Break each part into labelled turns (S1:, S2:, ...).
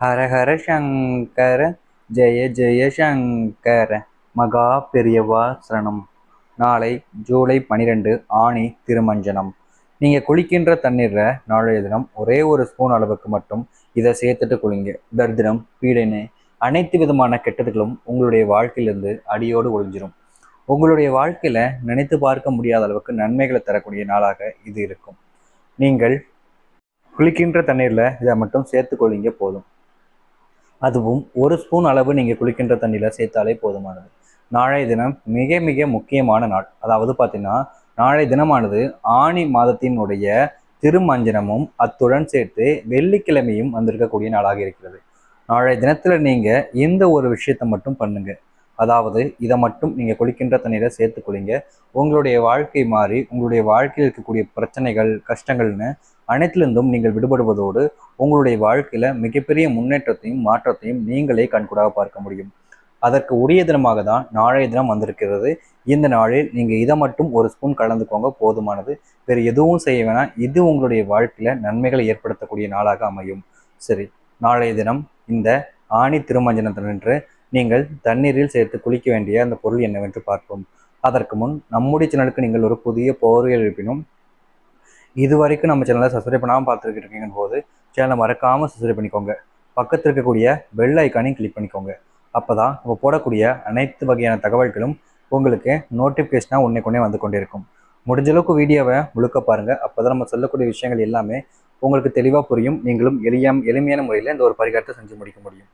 S1: ஹரஹர சங்கர ஜெய ஜெய சங்கர. மகா பெரியவா சரணம். நாளை ஜூலை பனிரெண்டு ஆணி திருமஞ்சனம். நீங்கள் குளிக்கின்ற தண்ணீரில் நாளைய தினம் ஒரே ஒரு ஸ்பூன் அளவுக்கு மட்டும் இதை சேர்த்துட்டு குளிங்க. தரித்திரம் பீடனை அனைத்து விதமான கெட்டதுகளும் உங்களுடைய வாழ்க்கையிலிருந்து அடியோடு ஒழிஞ்சிரும் உங்களுடைய வாழ்க்கையில் நினைத்து பார்க்க முடியாத அளவுக்கு நன்மைகளை தரக்கூடிய நாளாக இது இருக்கும். நீங்கள் குளிக்கின்ற தண்ணீரில் இதை மட்டும் சேர்த்து கொள்ளிங்க போதும். அதுவும் ஒரு ஸ்பூன் அளவு நீங்கள் குளிக்கின்ற தண்ணியில் சேர்த்தாலே போதுமானது. நாளைய தினம் மிக மிக முக்கியமான நாள். அதாவது பார்த்தீங்கன்னா நாளைய தினமானது ஆணி மாதத்தினுடைய திருமஞ்சனமும் அத்துடன் சேர்த்து வெள்ளிக்கிழமையும் வந்திருக்கக்கூடிய நாளாக இருக்கிறது. நாளைய தினத்தில் நீங்கள் எந்த ஒரு விஷயத்தை மட்டும் பண்ணுங்க. அதாவது இதை மட்டும் நீங்கள் குளிக்கின்ற தண்ணீரை சேர்த்து குளிங்க உங்களுடைய வாழ்க்கை மாறி உங்களுடைய வாழ்க்கையில் இருக்கக்கூடிய பிரச்சனைகள் கஷ்டங்கள்னு அனைத்திலிருந்தும் நீங்கள் விடுபடுவதோடு உங்களுடைய வாழ்க்கையில மிகப்பெரிய முன்னேற்றத்தையும் மாற்றத்தையும் நீங்களே கண்கூடாக பார்க்க முடியும். அதற்கு உரிய தினமாக தான் நாளைய தினம் வந்திருக்கிறது. இந்த நாளில் நீங்கள் இதை மட்டும் ஒரு ஸ்பூன் கலந்துக்கோங்க போதுமானது. வேறு எதுவும் செய்ய வேணாம். இது உங்களுடைய வாழ்க்கையில் நன்மைகளை ஏற்படுத்தக்கூடிய நாளாக அமையும். சரி நாளைய தினம் இந்த ஆணி திருமஞ்சனத்தினின்று நீங்கள் தண்ணீரில் சேர்த்து குளிக்க வேண்டிய அந்த பொருள் என்னவென்று பார்ப்போம். அதற்கு முன் நம்முடைய சேனலுக்கு நீங்கள் ஒரு புதிய போர்வையில் இருப்பினும் இது வரைக்கும் நம்ம சேனலை சப்ஸ்கிரைப் பண்ணாமல் பார்த்துக்கிட்டு இருக்கீங்க போது சேனலை மறக்காமல் சப்ஸ்கிரைப் பண்ணிக்கோங்க. பக்கத்தில் இருக்கக்கூடிய பெல் ஐக்கானையும் கிளிக் பண்ணிக்கோங்க. அப்போ தான் நம்ம போடக்கூடிய அனைத்து வகையான தகவல்களும் உங்களுக்கு நோட்டிஃபிகேஷனாக உடனே கொண்டே வந்து கொண்டிருக்கும். முடிஞ்ச அளவுக்கு வீடியோவை முழுக்க பாருங்கள் அப்போ தான் நம்ம சொல்லக்கூடிய விஷயங்கள் எல்லாமே உங்களுக்கு தெளிவாக புரியும். நீங்களும் எளிய எளிமையான முறையில் இந்த ஒரு பரிகாரத்தை செஞ்சு முடிக்க முடியும்.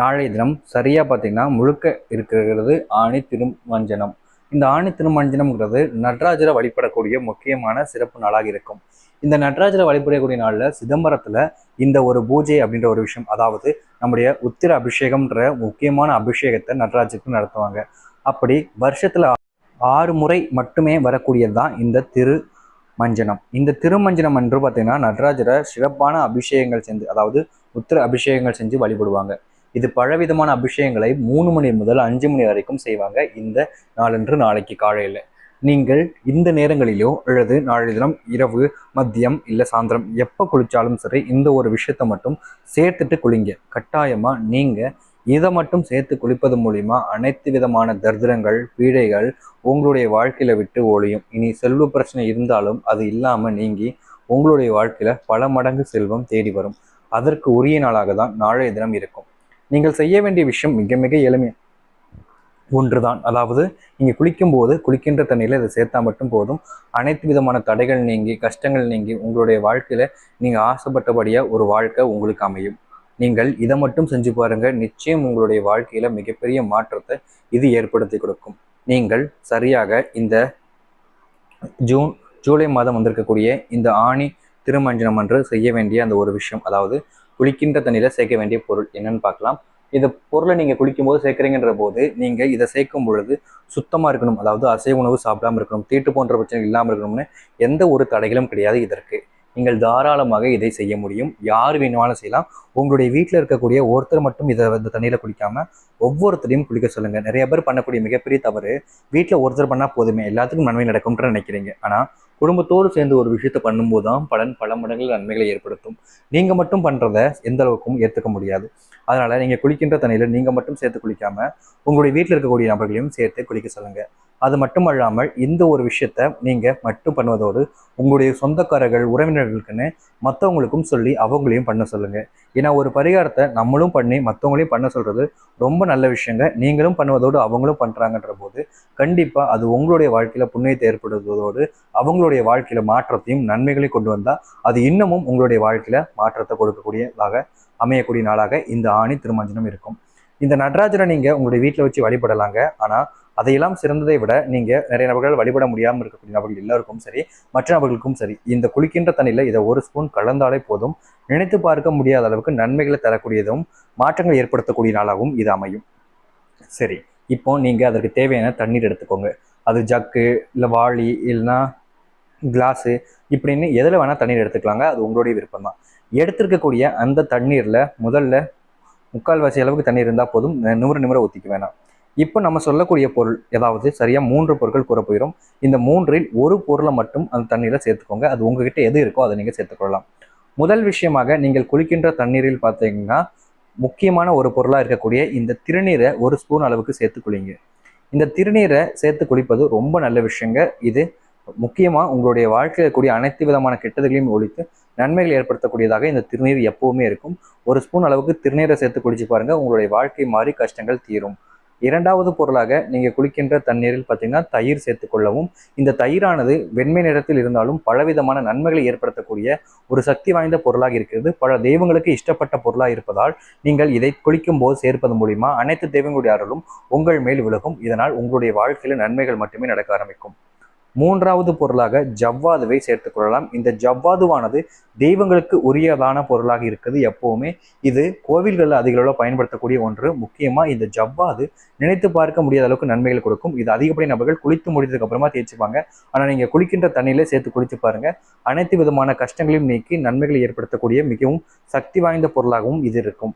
S1: நாளைய தினம் சரியாக பார்த்தீங்கன்னா முழுக்க இருக்கிறது ஆணி திருமஞ்சனம். இந்த ஆணி திருமஞ்சனம்ங்கிறது நடராஜரை வழிபடக்கூடிய முக்கியமான சிறப்பு நாளாக இருக்கும். இந்த நடராஜரை வழிபடக்கூடிய நாளில் சிதம்பரத்தில் இந்த ஒரு பூஜை அப்படின்ற ஒரு விஷயம் அதாவது நம்முடைய உத்திர அபிஷேகம்ன்ற முக்கியமான அபிஷேகத்தை நடராஜருக்கு நடத்துவாங்க. அப்படி வருஷத்தில் ஆறு முறை மட்டுமே வரக்கூடியது தான் இந்த திரு மஞ்சனம் இந்த திருமஞ்சனம் என்று பார்த்தீங்கன்னா நடராஜரை சிறப்பான அபிஷேகங்கள் செஞ்சு அதாவது உத்திர அபிஷேகங்கள் செஞ்சு வழிபடுவாங்க. இது பலவிதமான அபிஷேகங்களை மூணு மணி முதல் அஞ்சு மணி வரைக்கும் செய்வாங்க இந்த நாளன்று நாளைக்கு காலையில். நீங்கள் இந்த நேரங்களிலோ அல்லது நாளை தினம் இரவு மதியம் இல்லை சாயந்தரம் எப்போ குளித்தாலும் சரி இந்த ஒரு விஷயத்த மட்டும் சேர்த்துட்டு குளிங்க. கட்டாயமாக நீங்கள் இதை மட்டும் சேர்த்து குளிப்பது மூலிமா அனைத்து விதமான தரிதிரங்கள் பீடைகள் உங்களுடைய வாழ்க்கையில விட்டு ஒழியும். இனி செல்வ பிரச்சனை இருந்தாலும் அது இல்லாமல் நீங்கி உங்களுடைய வாழ்க்கையில பல மடங்கு செல்வம் தேடி வரும். அதற்கு உரிய நாளாக தான் நாளைய தினம் இருக்கும். நீங்கள் செய்ய வேண்டிய விஷயம் மிக மிக எளிமை. ஒன்றுதான். அதாவது நீங்கள் குளிக்கும்போது குளிக்கின்ற தண்ணியில் இதை சேர்த்தா மட்டும் போதும். அனைத்து விதமான தடைகள் நீங்கி கஷ்டங்கள் நீங்கி உங்களுடைய வாழ்க்கையில் நீங்கள் ஆசைப்பட்டபடியாக ஒரு வாழ்க்கை உங்களுக்கு அமையும். நீங்கள் இதை மட்டும் செஞ்சு பாருங்க. நிச்சயம் உங்களுடைய வாழ்க்கையில மிகப்பெரிய மாற்றத்தை இது ஏற்படுத்தி கொடுக்கும். நீங்கள் சரியாக இந்த ஜூன் ஜூலை மாதம் வந்திருக்கக்கூடிய இந்த ஆணி திருமஞ்சனம் அன்று செய்ய வேண்டிய அந்த ஒரு விஷயம். அதாவது குளிக்கின்ற தண்ணியில் சேர்க்க வேண்டிய பொருள் என்னன்னு பார்க்கலாம். இந்த பொருளை நீங்கள் குளிக்கும்போது சேர்க்குறீங்கன்ற போது நீங்கள் இதை சேர்க்கும் பொழுது சுத்தமாக இருக்கணும். அதாவது அசைவ உணவு சாப்பிடாம இருக்கணும் தீட்டு போன்ற பிரச்சனை இல்லாமல் இருக்கணும்னு எந்த ஒரு தடைகளும் கிடையாது இதற்கு. நீங்கள் தாராளமாக இதை செய்ய முடியும். யார் வேணுமாலும் செய்யலாம். உங்களுடைய வீட்டில் இருக்கக்கூடிய ஒருத்தர் மட்டும் இதை வந்து தண்ணியில் குளிக்காம ஒவ்வொருத்தரையும் குளிக்க சொல்லுங்க. நிறைய பேர் பண்ணக்கூடிய மிகப்பெரிய தவறு வீட்டில் ஒருத்தர் பண்ணால் போதுமே எல்லாத்துக்கும் நன்மை நடக்கும்ன்ற நினைக்கிறீங்க. ஆனால் குடும்பத்தோடு சேர்ந்து ஒரு விஷயத்தை பண்ணும்போது தான் பலன் பல மடங்களில் நன்மைகளை ஏற்படுத்தும். நீங்கள் மட்டும் பண்ணுறத எந்த அளவுக்கும் ஏற்றுக்க முடியாது. அதனால் நீங்கள் குளிக்கின்ற தண்ணியில் நீங்கள் மட்டும் சேர்த்து குளிக்காமல் உங்களுடைய வீட்டில் இருக்கக்கூடிய நபர்களையும் சேர்த்து குளிக்க சொல்லுங்கள் அது மட்டுமல்லாமல் இந்த ஒரு விஷயத்த நீங்கள் மட்டும் பண்ணுவதோடு உங்களுடைய சொந்தக்காரர்கள் உறவினர்களுக்குன்னு மற்றவங்களுக்கும் சொல்லி அவங்களையும் பண்ண சொல்லுங்கள் ஏன்னா ஒரு பரிகாரத்தை நம்மளும் பண்ணி மற்றவங்களையும் பண்ண சொல்கிறது ரொம்ப நல்ல விஷயங்க. நீங்களும் பண்ணுவதோடு அவங்களும் பண்ணுறாங்கன்ற போது கண்டிப்பாக அது உங்களுடைய வாழ்க்கையில் புண்ணியத்தை ஏற்படுத்துவதோடு அவங்களுடைய வாழ்க்கையில் மாற்றத்தையும் நன்மைகளையும் கொண்டு வந்தால் அது இன்னமும் உங்களுடைய வாழ்க்கையில் மாற்றத்தை கொடுக்கக்கூடியதாக அமையக்கூடிய நாளாக இந்த ஆணி திருமஞ்சனம் இருக்கும். இந்த நடராஜனை நீங்கள் உங்களுடைய வீட்டில் வச்சு வழிபடலாங்க. ஆனால் அதையெல்லாம் சிறந்ததை விட நீங்கள் நிறைய நபர்கள் வழிபட முடியாமல் இருக்கக்கூடிய நபர்கள் எல்லாருக்கும் சரி மற்ற நபர்களுக்கும் சரி இந்த குளிக்கின்ற தண்ணியில் இதை ஒரு ஸ்பூன் கலந்தாலே போதும். நினைத்து பார்க்க முடியாத அளவுக்கு நன்மைகளை தரக்கூடியதும் மாற்றங்கள் ஏற்படுத்தக்கூடிய நாளாகவும் இது அமையும். சரி இப்போ நீங்கள் அதற்கு தேவையான தண்ணீர் எடுத்துக்கோங்க. அது ஜக்கு இல்லை வாளி இல்லைன்னா கிளாஸு இப்படின்னு எதில் வேணால் தண்ணீர் எடுத்துக்கலாங்க. அது உங்களுடைய விருப்பம் தான் எடுத்திருக்கக்கூடிய அந்த தண்ணீரில் முதல்ல முக்கால்வாசி அளவுக்கு தண்ணீர் இருந்தால் போதும். நிமிர நிமிர ஊற்றிக்க வேணாம். இப்போ நம்ம சொல்லக்கூடிய பொருள் ஏதாவது சரியாக மூன்று பொருட்கள் கூற போயிடும் இந்த மூன்றில் ஒரு பொருளை மட்டும் அந்த தண்ணீரை சேர்த்துக்கோங்க. அது உங்ககிட்ட எது இருக்கோ அதை நீங்கள் சேர்த்துக்கொள்ளலாம். முதல் விஷயமாக நீங்கள் குளிக்கின்ற தண்ணீரில் பார்த்தீங்கன்னா முக்கியமான ஒரு பொருளாக இருக்கக்கூடிய இந்த திருநீரை ஒரு ஸ்பூன் அளவுக்கு சேர்த்து குளிங்க. இந்த திருநீரை சேர்த்து குளிப்பது ரொம்ப நல்ல விஷயங்க. இது முக்கியமாக உங்களுடைய வாழ்க்கையில் கூடிய அனைத்து விதமான கெட்டதுகளையும் ஒழித்து நன்மைகள் ஏற்படுத்தக்கூடியதாக இந்த திருநீர் எப்பவுமே இருக்கும். ஒரு ஸ்பூன் அளவுக்கு திருநீரை சேர்த்து குடிச்சு பாருங்க. உங்களுடைய வாழ்க்கை மாறி கஷ்டங்கள் தீரும். இரண்டாவது பொருளாக நீங்கள் குளிக்கின்ற தண்ணீரில் பார்த்தீங்கன்னா தயிர் சேர்த்துக்கொள்ளவும் இந்த தயிரானது வெண்மை நிறத்தில் இருந்தாலும் பலவிதமான நன்மைகளை ஏற்படுத்தக்கூடிய ஒரு சக்தி வாய்ந்த பொருளாக இருக்கிறது. பல தெய்வங்களுக்கு இஷ்டப்பட்ட பொருளாக இருப்பதால் நீங்கள் இதை குளிக்கும் போது சேர்ப்பது மூலிமா அனைத்து தெய்வங்களுடைய அருளும் உங்கள் மேல் விலகும். இதனால் உங்களுடைய வாழ்க்கையில் நன்மைகள் மட்டுமே நடக்க ஆரம்பிக்கும். மூன்றாவது பொருளாக ஜவ்வாதுவை சேர்த்துக் கொள்ளலாம். இந்த ஜவ்வாதுவானது தெய்வங்களுக்கு உரியதான பொருளாக இருக்குது எப்பவுமே. இது கோவில்களில் அதிகளவில் பயன்படுத்தக்கூடிய ஒன்று. முக்கியமாக இந்த ஜவ்வாது நினைத்து பார்க்க முடியாத அளவுக்கு நன்மைகள் கொடுக்கும். இது அதிகப்படி நபர்கள் குளித்து முடித்ததுக்கு அப்புறமா தேய்ச்சிப்பாங்க. ஆனால் நீங்கள் குளிக்கின்ற தண்ணியிலே சேர்த்து குளித்து பாருங்க. அனைத்து விதமான கஷ்டங்களையும் நீக்கி நன்மைகளை ஏற்படுத்தக்கூடிய மிகவும் சக்தி வாய்ந்த பொருளாகவும் இது இருக்கும்.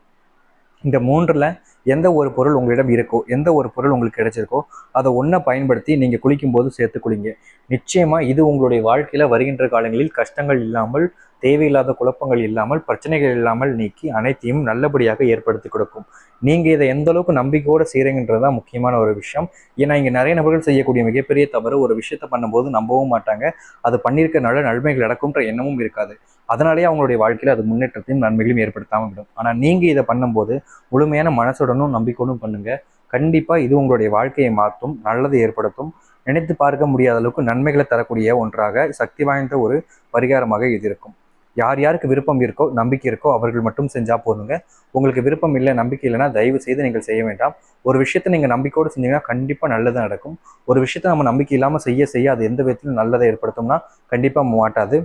S1: இந்த மூன்றில் எந்த ஒரு பொருள் உங்களிடம் இருக்கோ எந்த ஒரு பொருள் உங்களுக்கு கிடைச்சிருக்கோ அதை ஒன்றை பயன்படுத்தி நீங்கள் குளிக்கும்போது சேர்த்து குளிங்க. நிச்சயமாக இது உங்களுடைய வாழ்க்கையில் வருகின்ற காலங்களில் கஷ்டங்கள் இல்லாமல் தேவையில்லாத குழப்பங்கள் இல்லாமல் பிரச்சனைகள் இல்லாமல் நீக்கி அனைத்தையும் நல்லபடியாக ஏற்படுத்தி கொடுக்கும். நீங்கள் இதை எந்த அளவுக்கு நம்பிக்கையோடு செய்கிறீங்கன்றது தான் முக்கியமான ஒரு விஷயம். ஏன்னா இங்கே நிறைய நபர்கள் செய்யக்கூடிய மிகப்பெரிய தவறு ஒரு விஷயத்தை பண்ணும்போது நம்பவும் மாட்டாங்க. அது பண்ணியிருக்க நல்ல நன்மைகள் நடக்கும்ன்ற எண்ணமும் இருக்காது. அதனாலேயே அவங்களுடைய வாழ்க்கையில் அது முன்னேற்றத்தையும் நன்மைகளையும் ஏற்படுத்தாமல் விடும். ஆனால் நீங்கள் இதை பண்ணும்போது முழுமையான மனசுடனும் நம்பிக்கையோடும் பண்ணுங்கள் கண்டிப்பாக இது உங்களுடைய வாழ்க்கையை மாற்றும் நல்லதை ஏற்படுத்தும். நினைத்து பார்க்க முடியாத அளவுக்கு நன்மைகளை தரக்கூடிய ஒன்றாக சக்தி வாய்ந்த ஒரு பரிகாரமாக இது இருக்கும். யார் யாருக்கு விருப்பம் இருக்கோ நம்பிக்கை இருக்கோ அவர்கள் மட்டும் செஞ்சால் போதுங்க. உங்களுக்கு விருப்பம் இல்லை நம்பிக்கை இல்லைன்னா தயவு செய்து நீங்கள் செய்ய வேண்டாம். ஒரு விஷயத்தை நீங்கள் நம்பிக்கையோடு செஞ்சீங்கன்னா கண்டிப்பாக நல்லது நடக்கும். ஒரு விஷயத்தை நம்ம நம்பிக்கை இல்லாமல் செய்ய செய்ய அது எந்த விதத்திலும் நல்லதை ஏற்படுத்தும்னா கண்டிப்பாக மாட்டாது.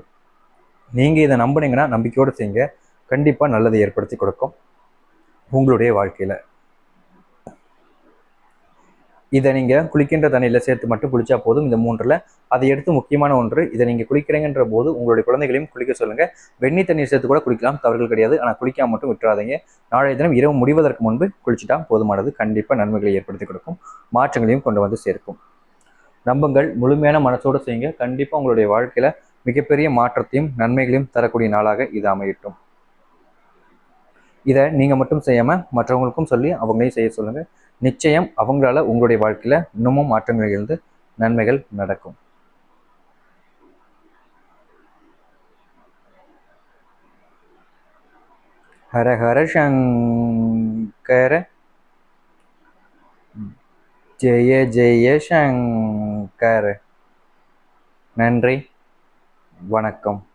S1: நீங்கள் இதை நம்புனீங்கன்னா நம்பிக்கையோடு செய்யுங்க. கண்டிப்பாக நல்லதை ஏற்படுத்தி கொடுக்கும். உங்களுடைய வாழ்க்கையில். இதை நீங்கள் குளிக்கின்ற தண்ணியில் சேர்த்து மட்டும் குளிச்சா போதும். இந்த மூன்றில் அதை எடுத்து முக்கியமான ஒன்று இதை நீங்கள் குளிக்கிறீங்கன்ற போது உங்களுடைய குழந்தைகளையும் குளிக்க சொல்லுங்கள் வெண்ணி தண்ணீர் சேர்த்து கூட குளிக்கலாம் தவறுகள் கிடையாது. ஆனால் குளிக்காம மட்டும் விட்டுறாதீங்க. நாளைய தினம் இரவு முடிவதற்கு முன்பு குளிச்சுட்டா போதுமானது. கண்டிப்பாக நன்மைகளை ஏற்படுத்தி கொடுக்கும். மாற்றங்களையும் கொண்டு வந்து சேர்க்கும். நம்பங்கள் முழுமையான மனசோடு செய்யுங்க. கண்டிப்பாக உங்களுடைய வாழ்க்கையில் மிகப்பெரிய மாற்றத்தையும் நன்மைகளையும் தரக்கூடிய நாளாக இது அமையட்டும். இதை நீங்கள் மட்டும் செய்யாமல் மற்றவங்களுக்கும் சொல்லி அவங்களையும் செய்ய சொல்லுங்கள் நிச்சயம் அவங்களால உங்களுடைய வாழ்க்கையில் இன்னமும் மாற்றங்கள் இருந்து நன்மைகள் நடக்கும். ஹர ஹர சங்கர. ஜெய ஜெய சங்கர. நன்றி. வணக்கம்.